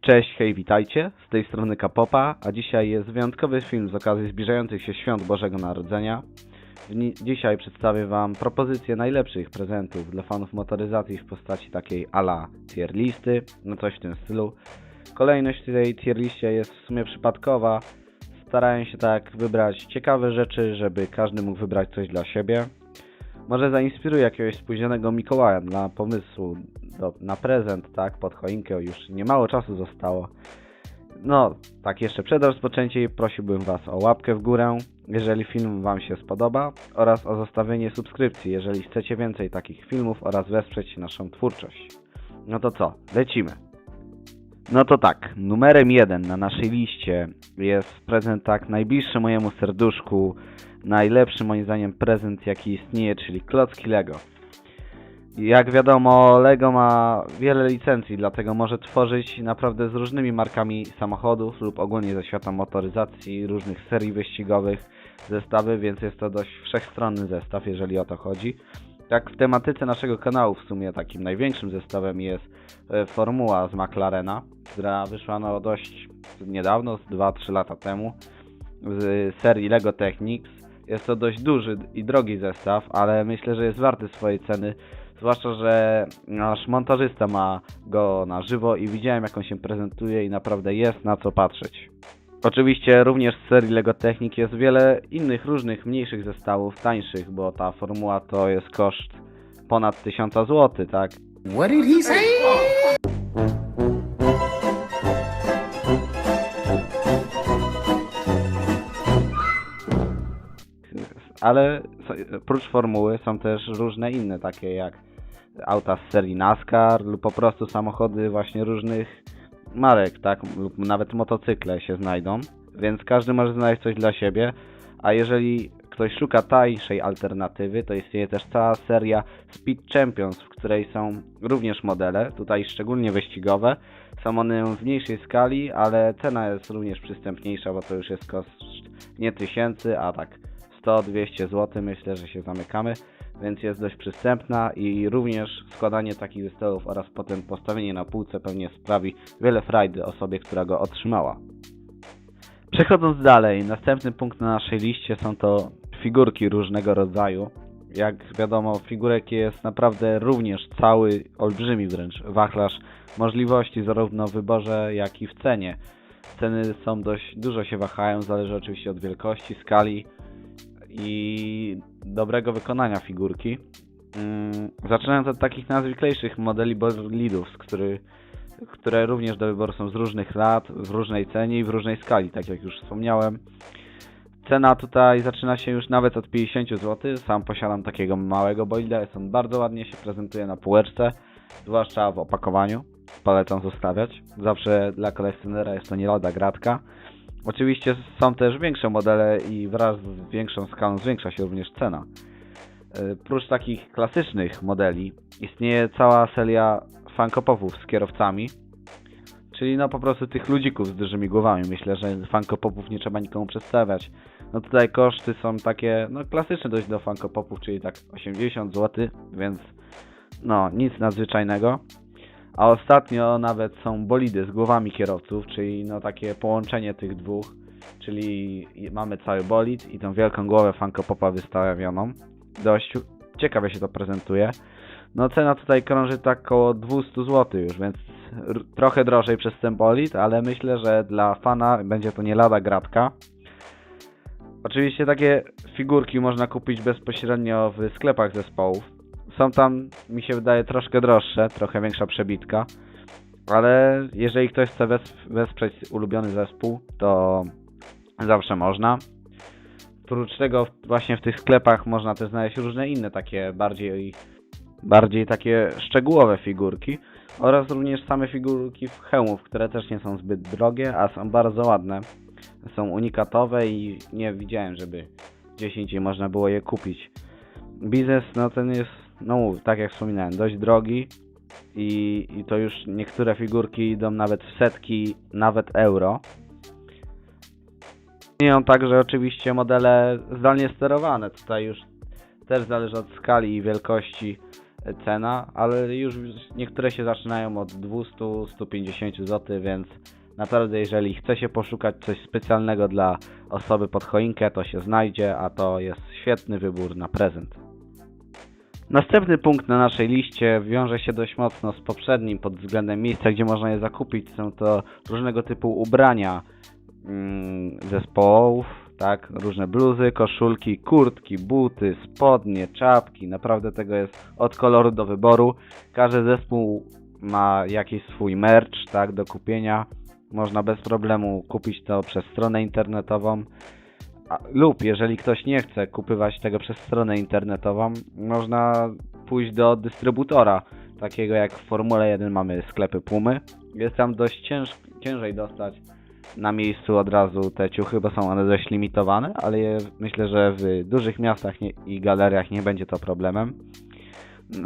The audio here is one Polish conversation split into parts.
Cześć, hej, witajcie. Z tej strony Kapopa, a dzisiaj jest wyjątkowy film z okazji zbliżających się świąt Bożego Narodzenia. Dzisiaj przedstawię Wam propozycje najlepszych prezentów dla fanów motoryzacji w postaci takiej ala tier listy, no coś w tym stylu. Kolejność tej tier liście jest w sumie przypadkowa. Starałem się tak wybrać ciekawe rzeczy, żeby każdy mógł wybrać coś dla siebie. Może zainspiruję jakiegoś spóźnionego Mikołaja dla pomysłu do, na prezent, tak, pod choinkę, już niemało czasu zostało. No, tak jeszcze przed rozpoczęciem prosiłbym Was o łapkę w górę, jeżeli film Wam się spodoba, oraz o zostawienie subskrypcji, jeżeli chcecie więcej takich filmów oraz wesprzeć naszą twórczość. No to co, lecimy. No to tak, numerem jeden na naszej liście jest prezent tak najbliższy mojemu serduszku, najlepszy moim zdaniem prezent jaki istnieje, czyli klocki Lego. Jak wiadomo, Lego ma wiele licencji, dlatego może tworzyć naprawdę z różnymi markami samochodów lub ogólnie ze świata motoryzacji, różnych serii wyścigowych zestawy, więc jest to dość wszechstronny zestaw, jeżeli o to chodzi. Tak w tematyce naszego kanału w sumie takim największym zestawem jest e, Formuła z McLarena, która wyszła no dość niedawno, z 2-3 lata temu, z serii Lego Technics. Jest to dość duży i drogi zestaw, ale myślę, że jest warty swojej ceny, zwłaszcza, że nasz montażysta ma go na żywo i widziałem jak on się prezentuje i naprawdę jest na co patrzeć. Oczywiście również z serii Lego Technic jest wiele innych różnych mniejszych zestawów, tańszych, bo ta formuła to jest koszt ponad 1000 zł, tak? What did he say? Ale oprócz formuły są też różne inne, takie jak auta z serii NASCAR lub po prostu samochody właśnie różnych marek, tak? Lub nawet motocykle się znajdą, więc każdy może znaleźć coś dla siebie, a jeżeli ktoś szuka tańszej alternatywy, to istnieje też cała seria Speed Champions, w której są również modele, tutaj szczególnie wyścigowe. Są one w mniejszej skali, ale cena jest również przystępniejsza, bo to już jest koszt nie tysięcy, a tak 100-200 zł myślę, że się zamykamy, więc jest dość przystępna i również składanie takich zestawów oraz potem postawienie na półce pewnie sprawi wiele frajdy osobie, która go otrzymała. Przechodząc dalej, następny punkt na naszej liście są to figurki różnego rodzaju. Jak wiadomo, figurek jest naprawdę również cały, olbrzymi wręcz wachlarz możliwości zarówno w wyborze, jak i w cenie. Ceny są dość dużo się wahają, zależy oczywiście od wielkości, skali i dobrego wykonania figurki. Mm, Zaczynając od takich najzwyklejszych modeli bolidów, z który, które również do wyboru są z różnych lat, w różnej cenie i w różnej skali, tak jak już wspomniałem. Cena tutaj zaczyna się już nawet od 50 zł. Sam posiadam takiego małego bolida, jest on bardzo ładnie się prezentuje na półeczce, zwłaszcza w opakowaniu. Polecam zostawiać. Zawsze dla kolekcjonera jest to nie lada gratka. Oczywiście są też większe modele i wraz z większą skalą zwiększa się również cena. Yy, Prócz takich klasycznych modeli istnieje cała seria funkopopów z kierowcami, czyli no po prostu tych ludzików z dużymi głowami. Myślę, że funkopopów nie trzeba nikomu przedstawiać. No tutaj koszty są takie, no klasyczne dość do funkopopów, czyli tak 80 zł, więc no nic nadzwyczajnego. A ostatnio nawet są bolidy z głowami kierowców, czyli no takie połączenie tych dwóch, czyli mamy cały bolid i tą wielką głowę Funko Popa wystawioną. Dość ciekawie się to prezentuje. No cena tutaj krąży tak koło 200 zł już, więc trochę drożej przez ten bolid, ale myślę, że dla fana będzie to nie lada gratka. Oczywiście takie figurki można kupić bezpośrednio w sklepach zespołów. Są tam, mi się wydaje, troszkę droższe, trochę większa przebitka, ale jeżeli ktoś chce wes- wesprzeć ulubiony zespół, to zawsze można. Oprócz tego właśnie w tych sklepach można też znaleźć różne inne takie bardziej, bardziej takie szczegółowe figurki oraz również same figurki w hełmów, które też nie są zbyt drogie, a są bardzo ładne. Są unikatowe i nie widziałem, żeby gdzieś indziej można było je kupić. Biznes no ten jest, no tak jak wspominałem, dość drogi i, i to już niektóre figurki idą nawet w setki, nawet euro. Istnieją także oczywiście modele zdalnie sterowane. Tutaj już też zależy od skali i wielkości cena, ale już niektóre się zaczynają od 200-150 zł, więc naprawdę jeżeli chce się poszukać coś specjalnego dla osoby pod choinkę, to się znajdzie, a to jest świetny wybór na prezent. Następny punkt na naszej liście wiąże się dość mocno z poprzednim pod względem miejsca, gdzie można je zakupić. Są to różnego typu ubrania mm, zespołów, tak? Różne bluzy, koszulki, kurtki, buty, spodnie, czapki. Naprawdę tego jest od koloru do wyboru. Każdy zespół ma jakiś swój merch, tak? Do kupienia. Można bez problemu kupić to przez stronę internetową. A, lub jeżeli ktoś nie chce kupywać tego przez stronę internetową, można pójść do dystrybutora, takiego jak w Formule 1 mamy sklepy Pumy. Jest tam dość cięż, ciężej dostać na miejscu od razu te ciuchy, bo są one dość limitowane, ale je, myślę, że w dużych miastach nie, i galeriach nie będzie to problemem.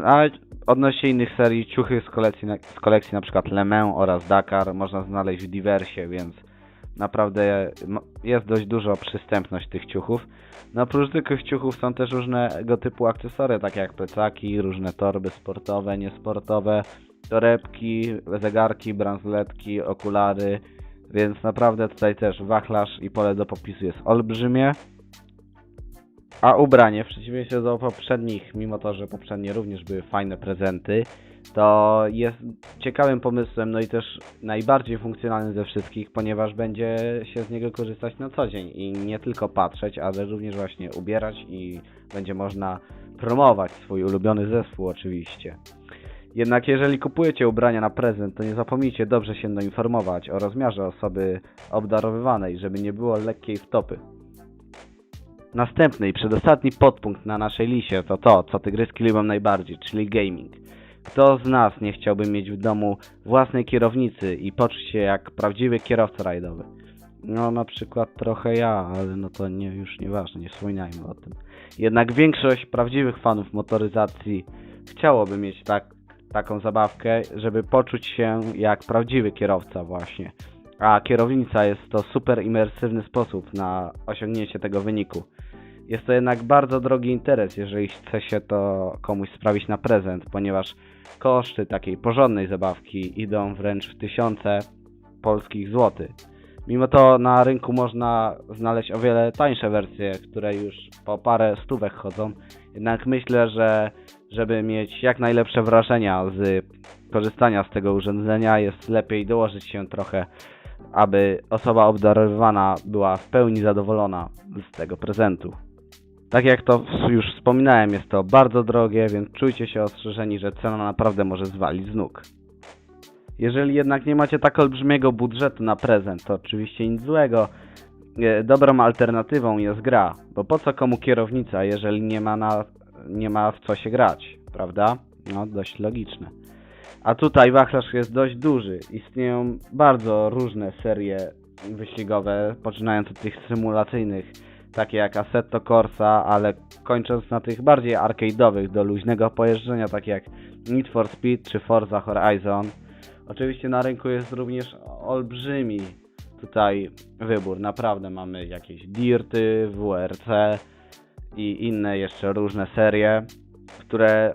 A odnośnie innych serii, ciuchy z kolekcji, z kolekcji na przykład Le Mans oraz Dakar można znaleźć w Diversie, więc naprawdę no, jest dość dużo przystępność tych ciuchów. No oprócz tych ciuchów są też różnego typu akcesoria, takie jak plecaki, różne torby sportowe, niesportowe, torebki, zegarki, bransoletki, okulary, więc naprawdę tutaj też wachlarz i pole do popisu jest olbrzymie. A ubranie, w przeciwieństwie do poprzednich, mimo to, że poprzednie również były fajne prezenty, to jest ciekawym pomysłem, no i też najbardziej funkcjonalnym ze wszystkich, ponieważ będzie się z niego korzystać na co dzień i nie tylko patrzeć, ale również właśnie ubierać i będzie można promować swój ulubiony zespół oczywiście. Jednak jeżeli kupujecie ubrania na prezent, to nie zapomnijcie dobrze się doinformować o rozmiarze osoby obdarowywanej, żeby nie było lekkiej wtopy. Następny i przedostatni podpunkt na naszej liście to to, co tygryski lubią najbardziej, czyli gaming. Kto z nas nie chciałby mieć w domu własnej kierownicy i poczuć się jak prawdziwy kierowca rajdowy? No na przykład trochę ja, ale no to nie, już nieważne, nie wspominajmy o tym. Jednak większość prawdziwych fanów motoryzacji chciałoby mieć tak, taką zabawkę, żeby poczuć się jak prawdziwy kierowca właśnie. A kierownica jest to super imersywny sposób na osiągnięcie tego wyniku. Jest to jednak bardzo drogi interes, jeżeli chce się to komuś sprawić na prezent, ponieważ koszty takiej porządnej zabawki idą wręcz w tysiące polskich złotych. Mimo to na rynku można znaleźć o wiele tańsze wersje, które już po parę stówek chodzą. Jednak myślę, że żeby mieć jak najlepsze wrażenia z korzystania z tego urządzenia, jest lepiej dołożyć się trochę, aby osoba obdarowywana była w pełni zadowolona z tego prezentu. Tak jak to już wspominałem, jest to bardzo drogie, więc czujcie się ostrzeżeni, że cena naprawdę może zwalić z nóg. Jeżeli jednak nie macie tak olbrzymiego budżetu na prezent, to oczywiście nic złego. E, Dobrą alternatywą jest gra, bo po co komu kierownica, jeżeli nie ma, na, nie ma w co się grać, prawda? No, dość logiczne. A tutaj wachlarz jest dość duży. Istnieją bardzo różne serie wyścigowe, poczynając od tych symulacyjnych, takie jak Assetto Corsa, ale kończąc na tych bardziej arcade'owych, do luźnego pojeżdżenia, takie jak Need for Speed czy Forza Horizon. Oczywiście na rynku jest również olbrzymi tutaj wybór. Naprawdę mamy jakieś Dirty, WRC i inne jeszcze różne serie, które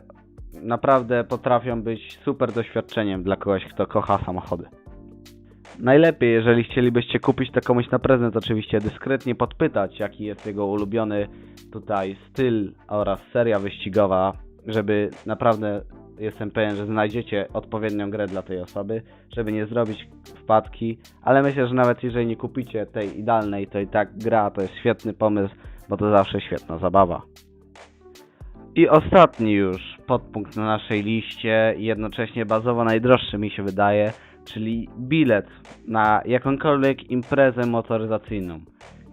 naprawdę potrafią być super doświadczeniem dla kogoś, kto kocha samochody. Najlepiej, jeżeli chcielibyście kupić to komuś na prezent, oczywiście dyskretnie podpytać, jaki jest jego ulubiony tutaj styl oraz seria wyścigowa, żeby naprawdę jestem pewien, że znajdziecie odpowiednią grę dla tej osoby, żeby nie zrobić wpadki, ale myślę, że nawet jeżeli nie kupicie tej idealnej, to i tak gra to jest świetny pomysł, bo to zawsze świetna zabawa. I ostatni już podpunkt na naszej liście, jednocześnie bazowo najdroższy mi się wydaje, czyli bilet na jakąkolwiek imprezę motoryzacyjną.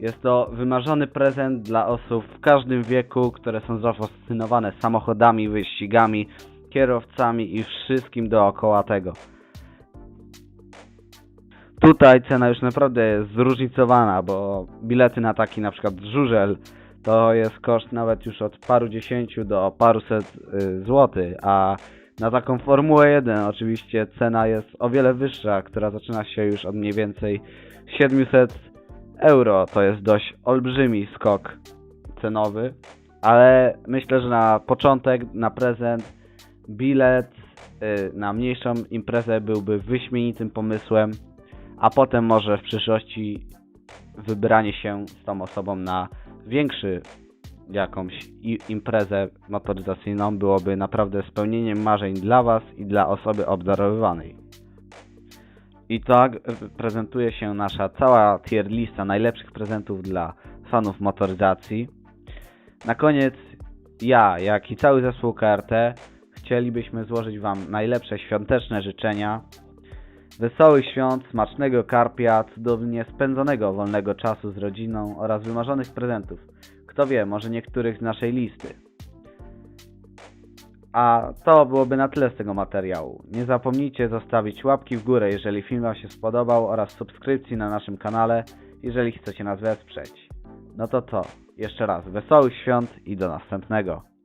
Jest to wymarzony prezent dla osób w każdym wieku, które są zafascynowane samochodami, wyścigami, kierowcami i wszystkim dookoła tego. Tutaj cena już naprawdę jest zróżnicowana, bo bilety na taki na przykład żużel to jest koszt nawet już od paru dziesięciu do paruset y, złotych, a na taką Formułę 1 oczywiście cena jest o wiele wyższa, która zaczyna się już od mniej więcej 700 euro. To jest dość olbrzymi skok cenowy, ale myślę, że na początek, na prezent bilet y, na mniejszą imprezę byłby wyśmienitym pomysłem, a potem może w przyszłości wybranie się z tą osobą na większy jakąś imprezę motoryzacyjną byłoby naprawdę spełnieniem marzeń dla Was i dla osoby obdarowywanej. I tak y, prezentuje się nasza cała tier lista najlepszych prezentów dla fanów motoryzacji. Na koniec ja, jak i cały zespół KRT chcielibyśmy złożyć Wam najlepsze świąteczne życzenia. Wesołych świąt, smacznego karpia, cudownie spędzonego wolnego czasu z rodziną oraz wymarzonych prezentów. Kto wie, może niektórych z naszej listy. A to byłoby na tyle z tego materiału. Nie zapomnijcie zostawić łapki w górę, jeżeli film Wam się spodobał oraz subskrypcji na naszym kanale, jeżeli chcecie nas wesprzeć. No to co? Jeszcze raz, wesołych świąt i do następnego.